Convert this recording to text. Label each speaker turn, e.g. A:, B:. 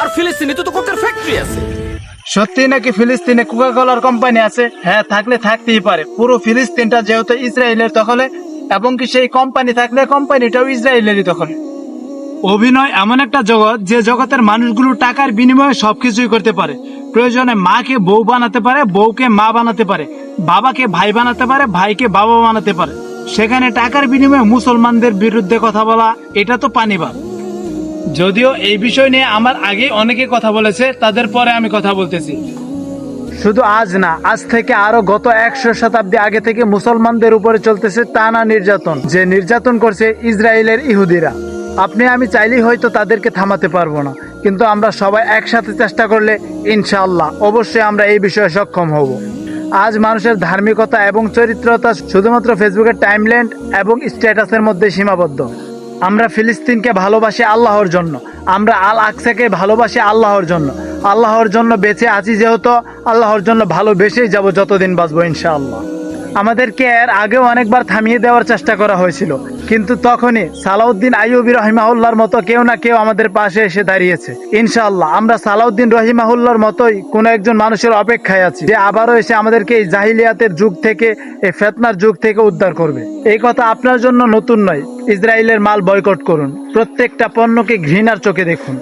A: আর ফিলিস্তিনি তো কোকের ফ্যাক্টরি আছে।
B: সত্যি নাকি ফিলিস্তিনে কোকা কোলার কোম্পানি আছে? হ্যাঁ থাকলে থাকতেই পারে। পুরো ফিলিস্তিনটা যেহেতু ইসরায়েলের দখলে, এবং কি সেই কোম্পানি থাকলে কোম্পানিটাও ইসরায়েলেরই দখলে। অভিনয় এমন একটা জগৎ যে জগতের মানুষগুলো টাকার বিনিময়ে সবকিছুই করতে পারে। প্রয়োজনে মাকে বউ বানাতে পারে, বউকে মা বানাতে পারে, বাবাকে ভাই বানাতে পারে, ভাইকে বাবা বানাতে পারে। সেখানে টাকার বিনিময়ে মুসলমানদের বিরুদ্ধে কথা বলা, এটা তো পানিবাদ। যদিও এই বিষয় নিয়ে আমার আগে অনেকে কথা বলেছে, তাদের পরে আমি কথা বলতেছি। শুধু আজ না, আজ থেকে আরও গত একশো শতাব্দী আগে থেকে মুসলমানদের উপরে চলতেছে টানা নির্যাতন, যে নির্যাতন করছে ইসরায়েলের ইহুদিরা। আপনি আমি চাইলেই হয়তো তাদেরকে থামাতে পারব না, কিন্তু আমরা সবাই একসাথে চেষ্টা করলে ইনশাআল্লাহ অবশ্যই আমরা এই বিষয়ে সক্ষম হব। আজ মানুষের ধার্মিকতা এবং চরিত্রতা শুধুমাত্র ফেসবুকের টাইমল্যান্ড এবং স্ট্যাটাসের মধ্যে সীমাবদ্ধ। আমরা ফিলিস্তিনকে ভালোবাসি আল্লাহর জন্য। আমরা আল আকসাকে ভালোবাসি আল্লাহর জন্য। আল্লাহর জন্য বেঁচে আছি যেহেতু আল্লাহর জন্য ভালোবেসেই যাব যতদিন বাঁচবো ইনশাআল্লাহ। আমাদেরকে এর আগেও অনেকবার থামিয়ে দেওয়ার চেষ্টা করা হয়েছিল। কিন্তু তখনই সালাউদ্দিন আইয়ুবী রহিমাহুল্লার মতো কেউ না কেউ আমাদের পাশে এসে দাঁড়িয়েছে। ইনশাআল্লাহ, আমরা সালাউদ্দিন রহিমাহুল্লার মতোই কোনো একজন মানুষের অপেক্ষায় আছি যে আবারও এসে আমাদেরকে এই জাহিলিয়াতের যুগ থেকে, এই ফেতনার যুগ থেকে উদ্ধার করবে। এই কথা আপনার জন্য নতুন নয়। ইসরায়েলের মাল বয়কট করুন। প্রত্যেকটা পণ্যকে ঘৃণার চোখে দেখুন।